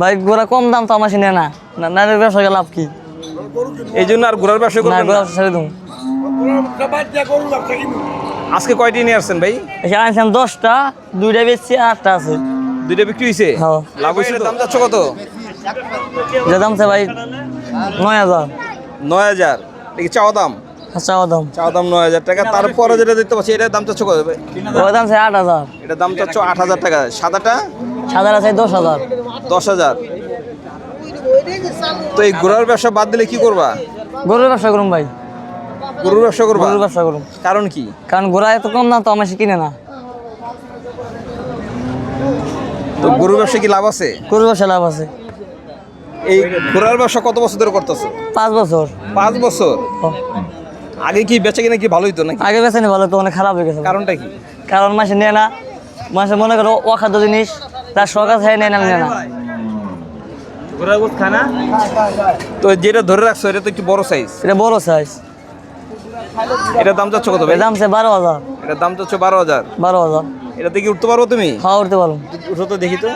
ভাই গোড়া কম দাম তো আমার সিনে না। না না এর ব্যবসা লাভ কি? এই জন্য আর ঘোরার ব্যবসা করবেন না? ছেড়ে দেবো। আজকে কয়টি নিয়ে আসছেন ভাই? এখানে আনছিলাম দশটা দুইটা বেচছি আটটা আছে। দুইটা বিক্রি হয়েছে হ্যাঁ। লাভ হয়েছে দাম যাচ্ছ কত? যে দাম ভাই নয় হাজার। নয় হাজার। দেখি চাওয়া দাম? চাওয়া দাম। চাওয়া দাম নয় হাজার টাকা। তারপরে যেটা দেখতে পাচ্ছি এটার দাম চাচ্ছ কত ভাই? ওই দাম আট হাজার। এটার দাম চাচ্ছ আট হাজার টাকা। সাদাটা? সাদারা চাই দশ হাজার। দশ হাজার। তো এই ঘোরার ব্যবসা বাদ দিলে কি করবা? গরুর ব্যবসা করুন ভাই। গরুর ব্যবসা করবা? গরুর ব্যবসা করুন কারণ কি? কারণ গোড়া এত কম দাম তো আমার কিনে না। তো গরুর ব্যবসা কি লাভ আছে? গরুর ব্যবসা লাভ আছে। এই ঘোরার ব্যবসা কত বছর ধরে করতেছো? পাঁচ বছর। পাঁচ বছর? আগে কি বেচা কিনা কি ভালো হইতো নাকি? আগে বেছে নি ভালো তো অনেক খারাপ হয়ে গেছে। কারণটা কি? কারণ মাসে নেয় না। মাসে মনে করো অখাদ্য জিনিস তার সরকার থেকে নেয় না নেয় না তো যেটা ধরে রাখছো এটা তো একটু বড় সাইজ এটা বড় সাইজ এটার দাম চাচ্ছ কত ভাই? দাম সে বারো হাজার। এটার দাম চাচ্ছ বারো হাজার। বারো হাজার। এটা থেকে উঠতে পারব তুমি? খাওয়া উঠতে পারো উঠো তো দেখি তো।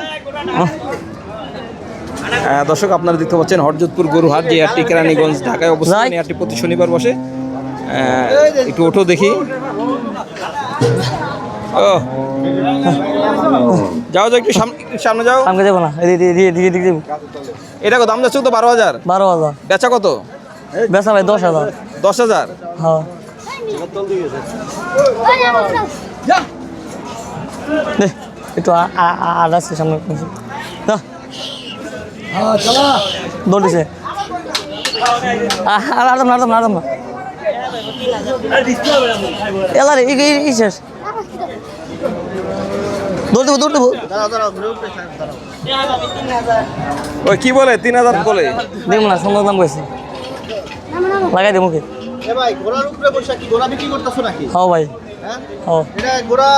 দর্শক আপনারা দেখতে পাচ্ছেন হরজতপুর গরুহাট যে হাটটি কেরানীগঞ্জ ঢাকায়. এই হাটটি প্রতি শনিবার বসে। একটু ওঠো দেখি। ও। যাও যাও একটু সামনে সামনে যাও। আমাকে দেবো না। এদিকে এদিকে এদিকে এদিকে দেবো এটা কত? দাম যাচ্ছে তো বারো হাজার? বারো হাজার। বেচা কত? বেচা ভাই দশ হাজার। দশ হাজার? হ্যাঁ। দে, একটু আ- আ- আ- আট আছে সামনে। দৌড় দিছে। আ- আর আরাম না আরাম না আরাম না। এলা রে এই এই শেষ। দৌড় দেবো দৌড় দেবো। ওই কি বলে? তিন হাজার বলে। দেখব না সুন্দর দাম কইছে। লাগাই দে মুখে। এ ভাই ঘোড়ার উপরে বসে কি ঘোড়া বিক্রি করতেছো নাকি? হও ভাই। হ্যাঁ? হও এটা ঘোড়া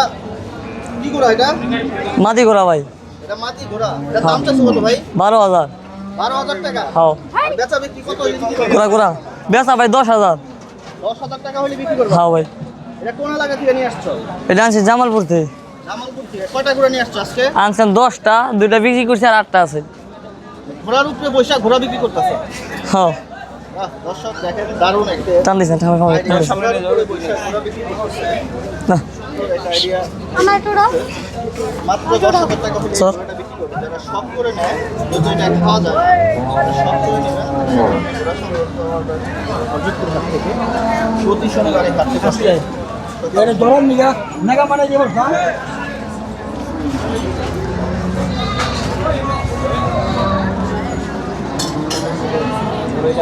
কি ঘোড়া এটা? মাটি করা ভাই। এটা মাটি ঘোড়া। এটা দাম কত ভাই? বারো হাজার। বারো টাকা? হও আর বেচা বিক্রি কত ঘোরা ঘোরা বেচা ভাই দশ হাজার। দশ টাকা হলে বিক্রি করবে? হ্যাঁ ভাই। এটা কোন এলাকা থেকে নিয়ে আসছো? এটা আনছি জামালপুর থেকে। আনছেন দশটা দুইটা বিক্রি করছি আর আটটা আছে। ঘোড়ার উপরে বসে ঘোড়া বিক্রি করতেছো? হ্যাঁ। বাহ দর্শক দেখেন দারুণ একটা টান দিছেন ঠান্ডা সময় idea, ঘোড়ার ঘোড়া বিক্রি করতেছে। না। একটা idea। আমার একটু দাও মাত্র দশ হাজার টাকা হলে